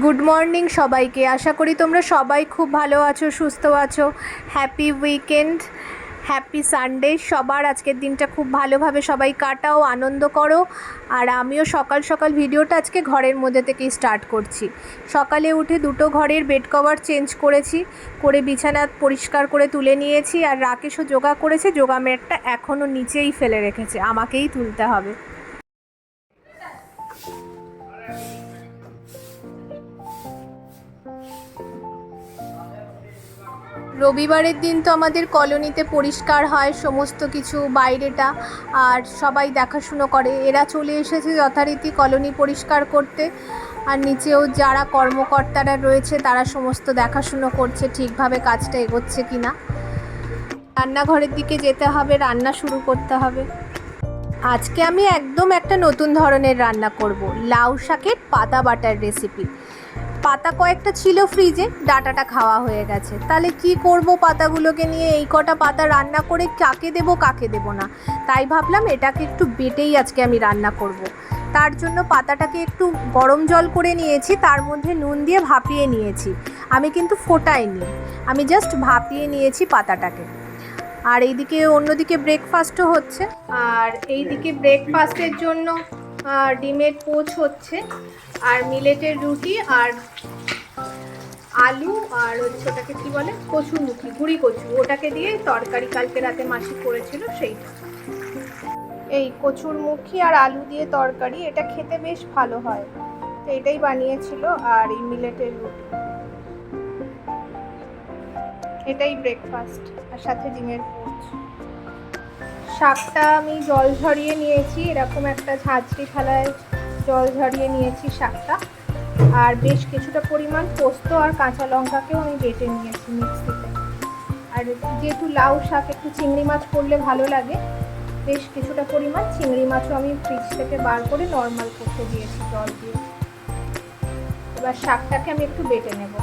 Good morning সবাইকে। আশা করি তোমরা সবাই খুব ভালো আছো, সুস্থ আছো। হ্যাপি উইকেন্ড হ্যাপি সানডে সবার আজকের দিনটা খুব ভালোভাবে সবাই কাটাও, আনন্দ করো। আর আমিও সকাল সকাল ভিডিওটা আজকে ঘরের মধ্যে থেকেই স্টার্ট করছি। সকালে উঠে দুটো ঘরের বেড কভার চেঞ্জ করেছি, করে বিছানা পরিষ্কার করে তুলে নিয়েছি। আর রাকেশও যোগা করেছে, যোগা ম্যাটটা এখনও নিচেই ফেলে রেখেছে। আমাকেই তুলতে হবে। রবিবারের দিন তো আমাদের কলোনিতে পরিষ্কার হয়, সমস্ত কিছু বাইরেটা, আর সবাই দেখাশুনো করে। এরা চলে এসেছে যথারীতি কলোনি পরিষ্কার করতে, আর নিচেও যারা কর্মকর্তারা রয়েছে, তারা সমস্ত দেখাশুনো করছে, ঠিকভাবে কাজটা এগোচ্ছে কি না রান্নাঘরের দিকে যেতে হবে, রান্না শুরু করতে হবে। আজকে আমি একদম একটা নতুন ধরনের রান্না করব, লাউ শাকের পাতা বাটার রেসিপি পাতা কয়েকটা ছিল ফ্রিজে, ডাটাটা খাওয়া হয়ে গেছে। তাহলে কি করব পাতাগুলোকে নিয়ে? এই কটা পাতা রান্না করে কাকে দেব কাকে দেব না? তাই ভাবলাম এটাকে একটু বেটেই আজকে আমি রান্না করব। তার জন্য পাতাটাকে একটু গরম জল করে নিয়েছি, তার মধ্যে নুন দিয়ে ভাপিয়ে নিয়েছি। আমি কিন্তু ফোটাইনি। আমি জাস্ট ভাপিয়ে নিয়েছি পাতাটাকে। আর এইদিকে অন্যদিকে ব্রেকফাস্টও হচ্ছে। আর এইদিকে ব্রেকফাস্টের জন্য ডিমের পোচ হচ্ছে, আর মিলেটের রুটি, আর আলু, আর হচ্ছে ওটাকে কী বলে? কচুরমুখী গুড়ি কচু। ওটাকে দিয়ে তরকারি কালকে রাতে মাসি করেছিল সেইটা। এই কচুরমুখী আর আলু দিয়ে তরকারি, এটা খেতে বেশ ভালো হয়। তো এটাই বানিয়েছিল, আর এই মিলেটের রুটি। এটাই ব্রেকফাস্ট আর সাথে ডিমের পোচ। শাকটা আমি জল ঝরিয়ে নিয়েছি, এরকম একটা ঝাঁঝরি থালায় জল ঝরিয়ে নিয়েছি শাকটা আর বেশ কিছুটা পরিমাণ পোস্ত আর কাঁচা লঙ্কাকেও আমি বেটে নিয়েছি মিক্সিতে। আর যেহেতু লাউ শাক, একটু চিংড়ি মাছ করলে ভালো লাগে, বেশ কিছুটা পরিমাণ চিংড়ি মাছও আমি ফ্রিজ থেকে বার করে নর্মাল করতে দিয়েছি জল দিয়ে। এবার শাকটাকে আমি একটু বেটে নেব।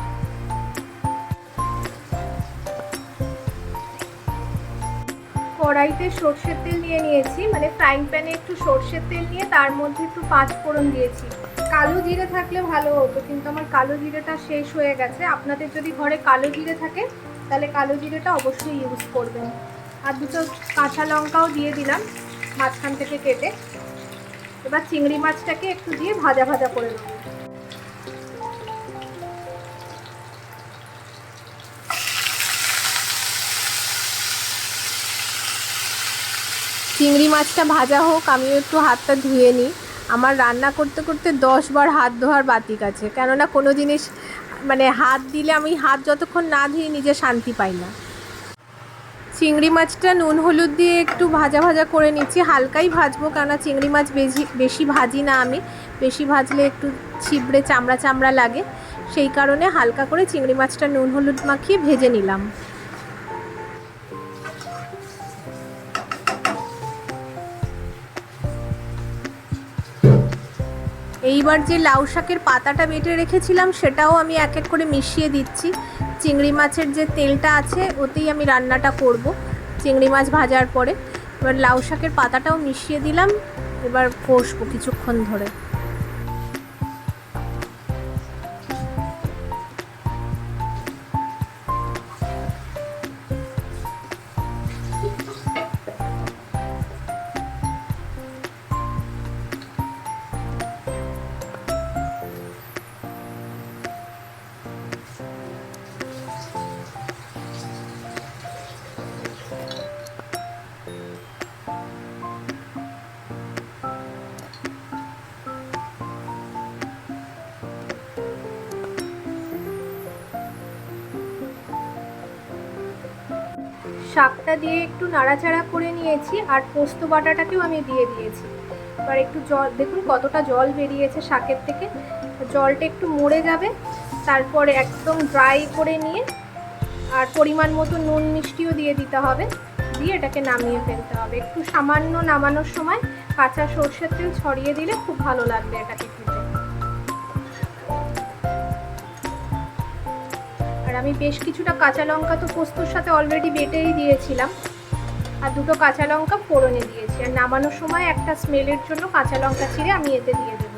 কড়াইতে সর্ষের তেল নিয়ে নিয়েছি মানে ফ্রাইং প্যানে একটু সর্ষের তেল নিয়ে তার মধ্যে একটু পাঁচ ফোড়ন দিয়েছি। কালো জিরে থাকলে ভালো হতো, কিন্তু আমার কালো জিরেটা শেষ হয়ে গেছে। আপনাদের যদি ঘরে কালো জিরে থাকে, তাহলে কালো জিরেটা অবশ্যই ইউজ করবেন। আর দুটো কাঁচা লঙ্কাও দিয়ে দিলাম মাঝখান থেকে কেটে। এবার চিংড়ি মাছটাকে একটু দিয়ে ভাজা ভাজা করে নেব। চিংড়ি মাছটা ভাজা হোক, আমিও একটু হাতটা ধুয়ে নিই। আমার রান্না করতে করতে দশ বার হাত ধোয়ার বাতিক আছে। কেননা কোনো জিনিস মানে হাত দিলে আমি হাত যতক্ষণ না ধুই, নিজে শান্তি পাই না। চিংড়ি মাছটা নুন হলুদ দিয়ে একটু ভাজা ভাজা করে নিচ্ছি। হালকাই ভাজবো, কেননা চিংড়ি মাছ বেশি বেশি ভাজি না আমি। বেশি ভাজলে একটু ছিবড়ে, চামড়া চামড়া লাগে। সেই কারণে হালকা করে চিংড়ি মাছটা নুন হলুদ মাখিয়ে ভেজে নিলাম। এইবার যে লাউ শাকের পাতাটা বেটে রেখেছিলাম, সেটাও আমি এক এক করে মিশিয়ে দিচ্ছি। চিংড়ি মাছের যে তেলটা আছে, ওতেই আমি রান্নাটা করব, চিংড়ি মাছ ভাজার পরে। এবার লাউ শাকের পাতাটাও মিশিয়ে দিলাম, এবার কষবো কিছুক্ষণ ধরে। শাকটা দিয়ে একটু নাড়াচাড়া করে নিয়েছি আর পোস্ত বাটাটাকেও আমি দিয়ে দিয়েছি। এবার একটু জল, দেখুন কতটা জল বেরিয়েছে শাকের থেকে। জলটা একটু মরে যাবে, তারপরে একদম ড্রাই করে নিয়ে আর পরিমাণ মতো নুন মিষ্টিও দিয়ে দিতে হবে। দিয়ে এটাকে নামিয়ে ফেলতে হবে। একটু সামান্য নামানোর সময় কাঁচা সর্ষের তেল ছড়িয়ে দিলে খুব ভালো লাগবে এটাকে খেতে। আর আমি বেশ কিছুটা কাঁচা লঙ্কা তো পোস্তর সাথে অলরেডি বেটেই দিয়েছিলাম। আর দুটো কাঁচা লঙ্কা ফোড়নে দিয়েছি। আর নামানোর সময় একটা স্মেলের জন্য কাঁচা লঙ্কা ছিঁড়ে আমি এতে দিয়ে দেবো।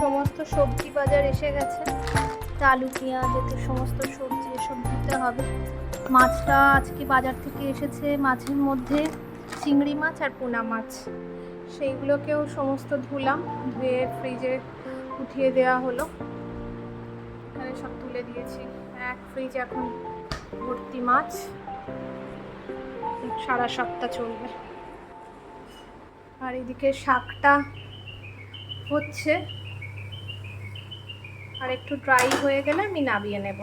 সমস্ত সবজি বাজার এসে গেছে। আলু, পেঁয়াজ এতে সমস্ত সবজি এসব দিতে হবে। মাছটা আজকে বাজার থেকে এসেছে মাছের মধ্যে চিংড়ি মাছ আর পোনা মাছ। সেইগুলোকেও সমস্ত ধুলাম, ধুয়ে ফ্রিজে উঠিয়ে দেওয়া হলো। এখানে সব তুলে দিয়েছি। এক ফ্রিজ এখন ভর্তি মাছ। সারা সপ্তাহ চলবে। আর এদিকে শাকটা হচ্ছে। আর একটু ড্রাই হয়ে গেলে আমি নামিয়ে নেব।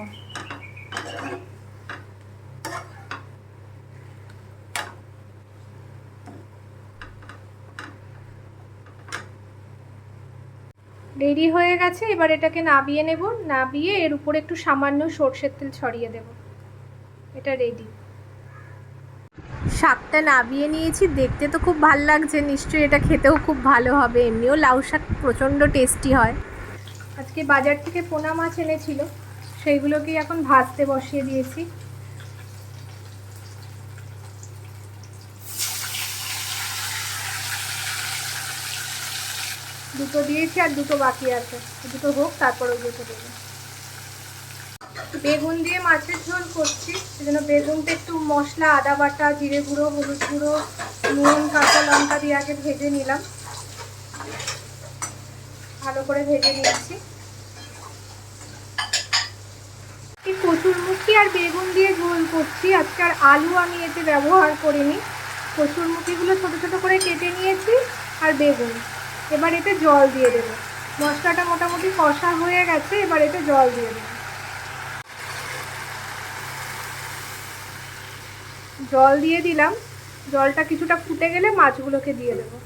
রেডি হয়ে গেছে, এবার এটাকে নাবিয়ে নেব। নাবিয়ে এর উপরে একটু সামান্য সর্ষের তেল ছড়িয়ে দেব। এটা রেডি শাকটা নাবিয়ে নিয়েছি, দেখতে তো খুব ভালো লাগছে, নিশ্চয়ই এটা খেতেও খুব ভালো হবে। এমনিও লাউ শাক প্রচণ্ড টেস্টি হয়। আজকে বাজার থেকে পোনা মাছ এনেছিল, সেইগুলোকেই এখন ভাজতে বসিয়ে দিয়েছি। দুটো দিয়েছি আর দুটো বাকি আছে। দুটো হোক, তারপর দুটো দেবো। বেগুন দিয়ে মাছের ঝোল করছি, সেজন্য বেগুনটা একটু মশলা, আদা বাটা, জিরে গুঁড়ো, হলুদ গুঁড়ো, নুন, কাঁচা লঙ্কা দিয়ে আগে ভেজে নিলাম। ভালো করে ভেজে নিচ্ছি। কচুরমুখী আর বেগুন দিয়ে ঝোল করছি। আজকে আর আলু আমি এতে ব্যবহার করিনি। কচুরমুখীগুলো ছোটো ছোটো করে কেটে নিয়েছি আর বেগুন। এবার এতে জল দিয়ে দেবো। মশলাটা মোটামুটি কষা হয়ে গেছে, এবার এতে জল দিয়ে দেবো। জল দিয়ে দিলাম। জলটা কিছুটা ফুটে গেলে মাছগুলোকে দিয়ে দেবো।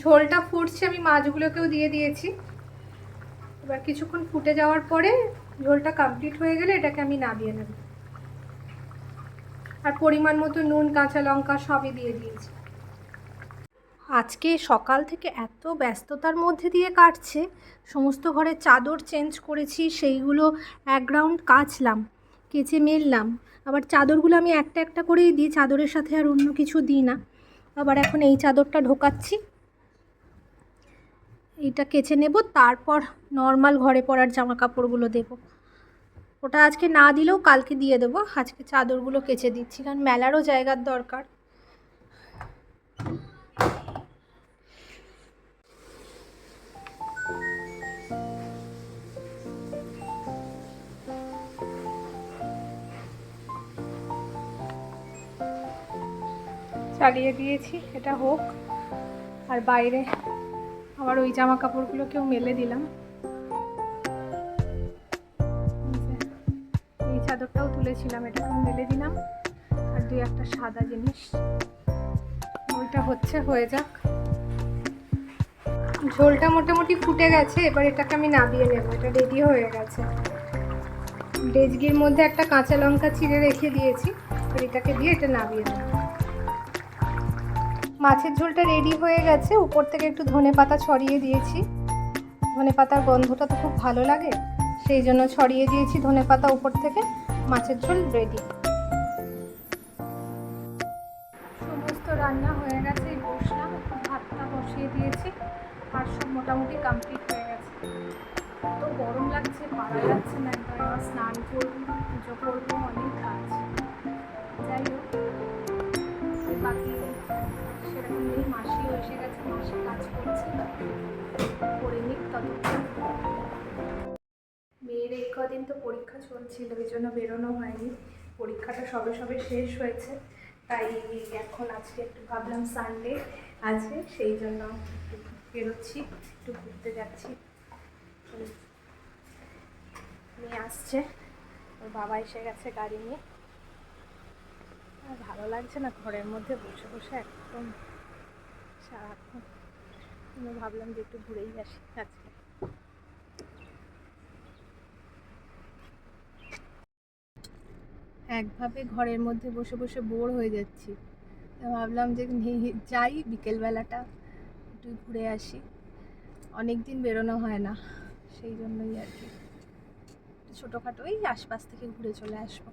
ঝোলটা ফুটছে, আমি মাছগুলোকেও দিয়ে দিয়েছি। এবার কিছুক্ষণ ফুটে যাওয়ার পরে ঝোলটা কমপ্লিট হয়ে গেলে এটাকে আমি নামিয়ে নেব। আর পরিমাণ মতো নুন, কাঁচা লঙ্কা সবই দিয়ে দিয়েছি। আজকে সকাল থেকে এত ব্যস্ততার মধ্যে দিয়ে কাটছে, সমস্ত ঘরে চাদর চেঞ্জ করেছি, সেইগুলো এক রাউন্ড কাচলাম, কেচে মেললাম। আবার চাদরগুলো আমি একটা একটা করেই দিই, চাদরের সাথে আর অন্য কিছু দিই না। আবার এখন এই চাদরটা ঢোকাচ্ছি। এইটা কেচে নেব, তারপর নর্মাল ঘরে পরার জামা কাপড়গুলো দেব। ওটা আজকে না দিলেও কালকে দিয়ে দেবো, আজকে চাদরগুলো কেচে দিচ্ছি, কারণ মেলারও জায়গার দরকার। চালিয়ে দিয়েছি, এটা হোক। আর বাইরে আবার ওই জামা কাপড়গুলোকেও মেলে দিলাম। এই চাদরটাও তুলেছিলাম, এটাকেও মেলে দিলাম। আর দুই একটা সাদা জিনিস। ওইটা হচ্ছে, হয়ে যাক। ঝোলটা মোটামুটি ফুটে গেছে, এবার এটাকে আমি নাবিয়ে নেব। এটা রেডি হয়ে গেছে। ডেজগির মধ্যে একটা কাঁচা লঙ্কা চিড়ে রেখে দিয়েছি এটাকে দিয়ে এটা নাবিয়ে নেব। মাছের ঝোলটা রেডি হয়ে গেছে। উপর থেকে একটু ধনে পাতা ছড়িয়ে দিয়েছি। ধনে পাতার গন্ধটা তো খুব ভালো লাগে। সেই জন্য ছড়িয়ে দিয়েছি ধনে পাতা উপর থেকে। মাছের ঝোল রেডি সমস্ত রান্না হয়ে গেছে বসলাম। ভাতটা বসিয়ে দিয়েছি। আর সব মোটামুটি কমপ্লিট হয়ে গেছে। তো গরম লাগছে পারা যাচ্ছে না, একবার স্নান করব, পুজো করব, অনেক কাজ। মাসি কাজ করছে করে নিক মেয়ের এই কদিন তো পরীক্ষা চলছিল, এই জন্য বেরোনো হয়নি। পরীক্ষাটা সবে সবে শেষ হয়েছে, তাই এখন আজকে একটু ভাবলাম সানডে আছে, সেই জন্য বেরোচ্ছি, একটু ঘুরতে যাচ্ছি। মেয়ে আসছে, ওর বাবা এসে গেছে গাড়ি নিয়ে। আর ভালো লাগছে না, ঘরের মধ্যে বসে বসে একদম সারাক্ষণ। আমি ভাবলাম যে একটু ঘুরেই আসি আজকে। একভাবে ঘরের মধ্যে বসে বসে বোর হয়ে যাচ্ছি। ভাবলাম যে যাই বিকেলবেলাটা, একটু ঘুরে আসি। অনেক দিন বেরোনো হয় না, সেই জন্যই আর কি। ছোটোখাটো এই আশপাশ থেকে ঘুরে চলে আসব।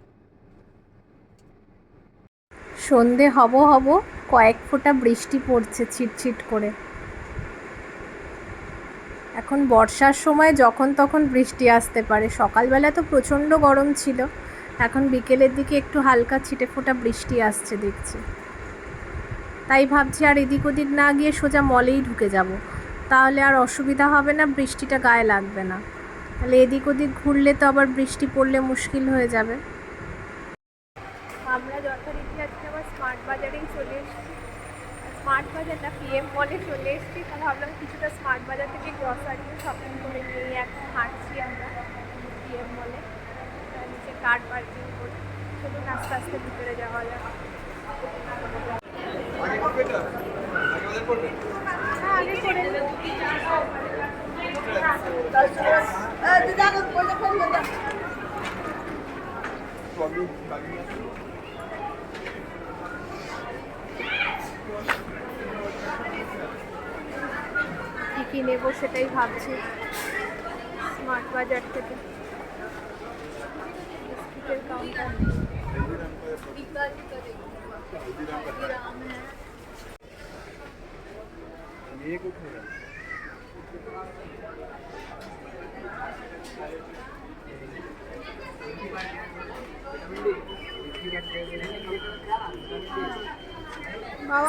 সন্ধে হব হব কয়েক ফোঁটা বৃষ্টি পড়ছে ছিটছিট করে। এখন বর্ষার সময় যখন তখন বৃষ্টি আসতে পারে। সকালবেলা তো প্রচণ্ড গরম ছিল। এখন বিকেলের দিকে একটু হালকা ছিটে ফোঁটা বৃষ্টি আসছে দেখছি। তাই ভাবছি আর এদিক ওদিক না গিয়ে সোজা মলেই ঢুকে যাব। তাহলে আর অসুবিধা হবে না, বৃষ্টিটা গায়ে লাগবে না। তাহলে এদিক ওদিক ঘুরলে তো আবার বৃষ্টি পড়লে মুশকিল হয়ে যাবে আমরা যথারীতি আজকে আবার স্মার্ট বাজারেই চলে এসেছি স্মার্ট বাজার না পিএম মলে চলে এসেছি তা ভাবলাম কিছুটা স্মার্ট বাজার থেকে গ্রসারিও শপিং করে নিয়ে এখন হাঁটছি আমরা পিএম মলে নিচে কার পার্কিং করে চলুন আস্তে আস্তে ভিতরে যাওয়া যাক। হ্যাঁ আগে করে নেব। কী নেব সেটাই ভাবছি। স্মার্ট বাজার থেকে।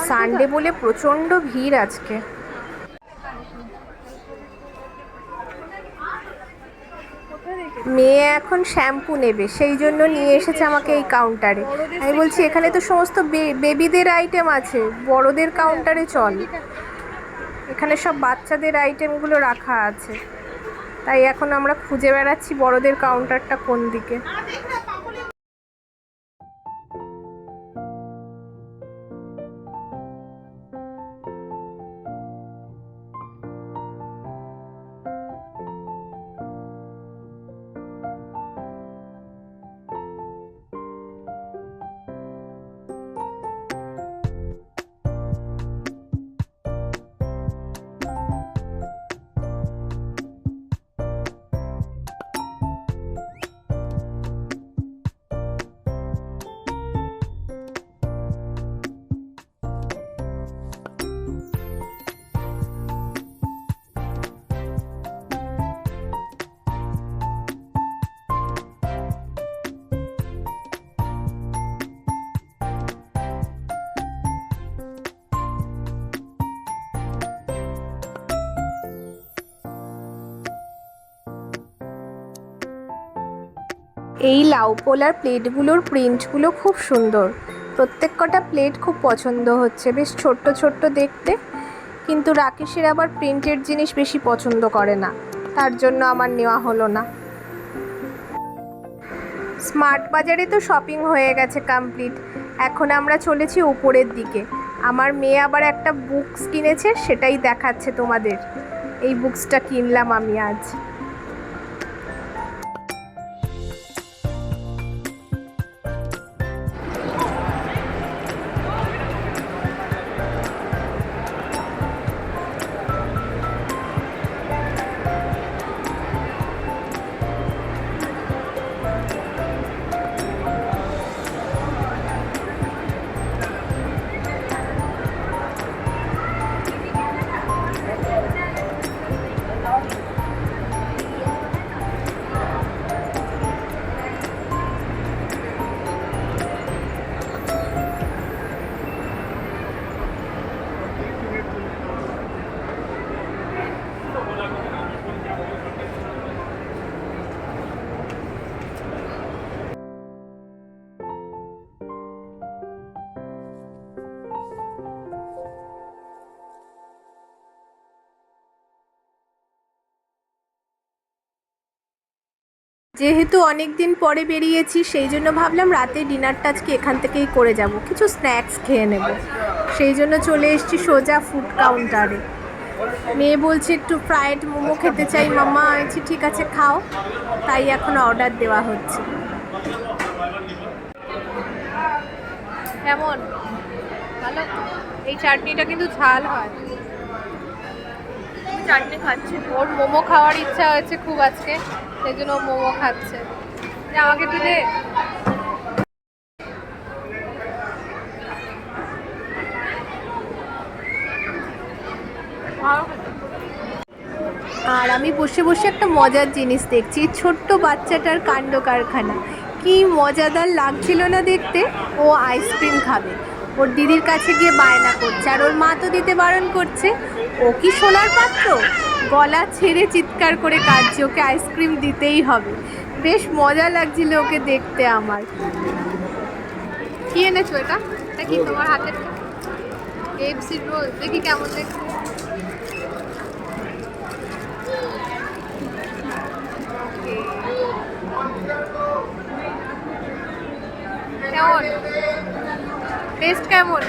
সানডে বলে প্রচণ্ড ভিড় আজকে। মেয়ে এখন শ্যাম্পু নেবে, সেই জন্য নিয়ে এসেছে আমাকে এই কাউন্টারে আমি বলছি, এখানে তো সমস্ত বেবিদের আইটেম আছে, বড়দের কাউন্টারে চল। এখানে সব বাচ্চাদের আইটেমগুলো রাখা আছে। তাই এখন আমরা খুঁজে বেড়াচ্ছি বড়দের কাউন্টারটা কোন দিকে। এই লাউ পোলার প্লেটগুলোর প্রিন্টগুলো খুব সুন্দর। প্রত্যেক কটা প্লেট খুব পছন্দ হচ্ছে, বেশ ছোট্ট ছোট্ট দেখতে। কিন্তু রাকেশের আবার প্রিন্টের জিনিস বেশি পছন্দ করে না। তার জন্য আমার নেওয়া হলো না। স্মার্ট বাজারে তো শপিং হয়ে গেছে কমপ্লিট। এখন আমরা চলেছি উপরের দিকে। আমার মেয়ে আবার একটা বুকস কিনেছে, সেটাই দেখাচ্ছে তোমাদের। এই বুকসটা কিনলাম আমি আজ। যেহেতু অনেক দিন পরে বেরিয়েছি, সেই জন্য ভাবলাম রাতে ডিনারটা আজকে এখান থেকেই করে যাব। কিছু স্ন্যাক্স খেয়ে নেব। সেই জন্য চলে এসেছি সোজা ফুড কাউন্টারে মেয়ে বলছে, একটু ফ্রায়েড মোমো খেতে চাই। মামা আছি ঠিক আছে, খাও। তাই এখন অর্ডার দেওয়া হচ্ছে। কেমন? ভালো? এই চাটনিটা কিন্তু ঝাল হয়। চাটনি খাচ্ছি। ওর মোমো খাওয়ার ইচ্ছা হয়েছে খুব আজকে। সেই জন্য মোমো খাচ্ছে। আমাকে আর আমি বসে বসে একটা মজার জিনিস দেখছি, ছোট্ট বাচ্চাটার কাণ্ড কারখানা। কি মজাদার লাগছিল না দেখতে? ও আইসক্রিম খাবে। ওর দিদির কাছে গিয়ে বায়না করছে। আর ওর মা তো দিতে বারণ করছে। ও কি সোনার পাত্র? গলা ছেড়ে চিৎকার করে কাঁদছে, ওকে আইসক্রিম দিতেই হবে। বেশ মজা লাগছিল ওকে দেখতে আমার। কি এনেছো এটা? কি তোমার হাতের? এফসি রোল দেখি কেমন দেখছি কেমন? টেস্ট কেমন?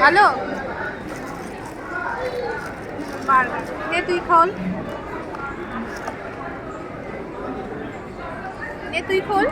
ভালো? নে তুই খোল। নে তুই খোল।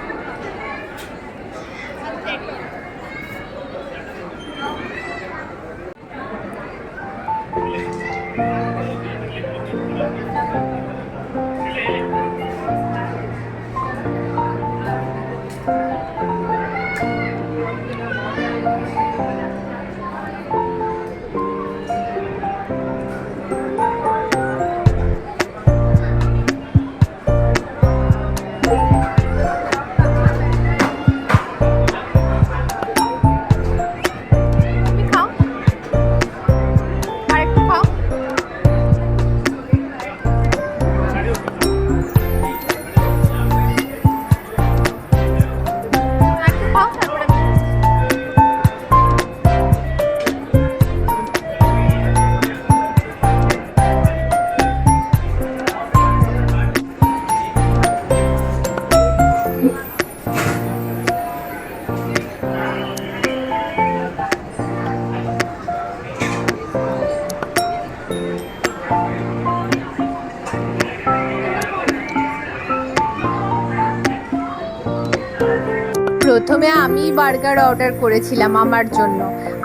প্রথমে আমি বার্গার অর্ডার করেছিলাম আমার জন্য।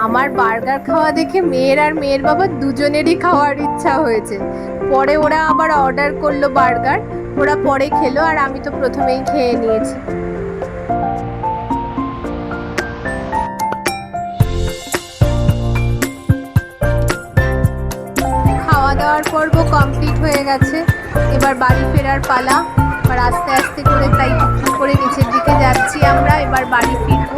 আমার বার্গার খাওয়া দেখে মেয়ের আর মেয়ের বাবা দুজনেরই খাওয়ার ইচ্ছা হয়েছে। পরে ওরা আবার অর্ডার করল বার্গার, ওরা পরে খেলো আর আমি তো প্রথমেই খেয়ে নিয়েছি। খাওয়া দাওয়ার পর্ব কমপ্লিট হয়ে গেছে। এবার বাড়ি ফেরার পালা, এবার আস্তে আস্তে করে তাই করে নিচের দিকে যাচ্ছি আমরা এবার বাড়ি ফিরবো।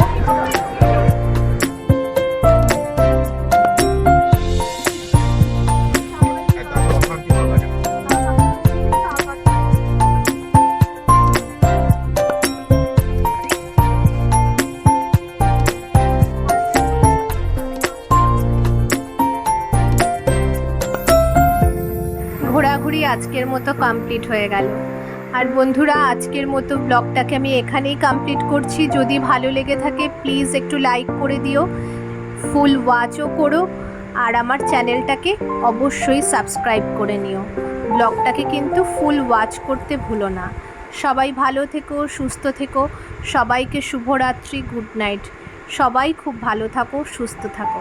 আজকের মতো কমপ্লিট হয়ে গেল। আর বন্ধুরা, আজকের মতো ব্লগটাকে আমি এখানেই কমপ্লিট করছি। যদি ভালো লেগে থাকে প্লিজ একটু লাইক করে দিও ফুল ওয়াচও করো, আর আমার চ্যানেলটাকে অবশ্যই সাবস্ক্রাইব করে নিও। ব্লগটাকে কিন্তু ফুল ওয়াচ করতে ভুলো না। সবাই ভালো থেকো, সুস্থ থেকো, সবাইকে শুভরাত্রি গুড নাইট সবাই খুব ভালো থাকো, সুস্থ থাকো।